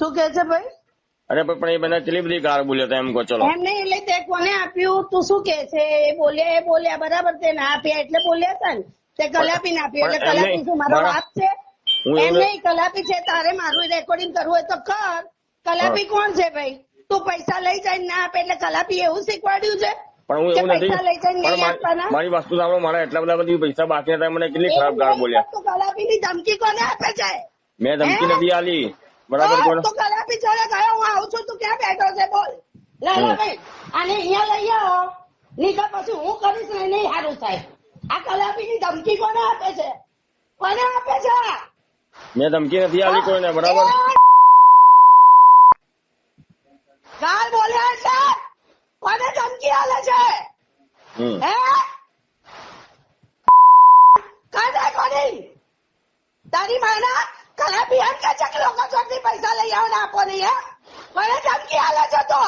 શું કે છે ભાઈ? અરે પણ એ બધા કેટલી બધી ગાળ બોલ્યા હતા એમ કહો ચલો. એમ નહીં એટલે તે કોને આપ્યું? તું શું કે છે? એ બોલ્યા એ બોલ્યા બરાબર તે ના આપ્યા એટલે બોલ્યા હતા ને? તે કલાપી ના આપ્યું એટલે કલાપી શું મારો બાપ છે? એમ નહીં કલાપી છે તારે મારું રેકોર્ડિંગ કરવું હોય તો કર. કલાપી કોણ છે ભાઈ? તું પૈસા લઈ જાય ના આપે એટલે કલાપી એવું શીખવાડ્યું છે? પણ હું એવું નથી. મારી- વસ્તુ સાંભળો મારા એટલા બધા બધી પૈસા બાકી હતા મને કેટલી ખરાબ ગાળ બોલ્યા. કલાપી ની ધમકી કોને આપે છે? મેં ધમકી નથી આલી બરાબર બોલો. તો તું કલાપી ગયો હું આવું છું તું ક્યાં બેઠો છે બોલ. લે લે ભાઈ આને અહીંયા લઈ આવો. નીકળ પછી હું કરીશ ને નહીં સારું થાય. આ કલાપી ની ધમકી કોને આપે છે? કોને આપે છે? મેં ધમકી નથી આલી કોઈને બરાબર? ગાળ બોલ્યા છે. કોને ધમકી આલે છે? હે? કાને કોની તારી માના કલાપી એમ કે છે કે લોકો ચોકથી પૈસા લઈ આવો ને આપો નહીં હે મને ધમકી આલે છે તો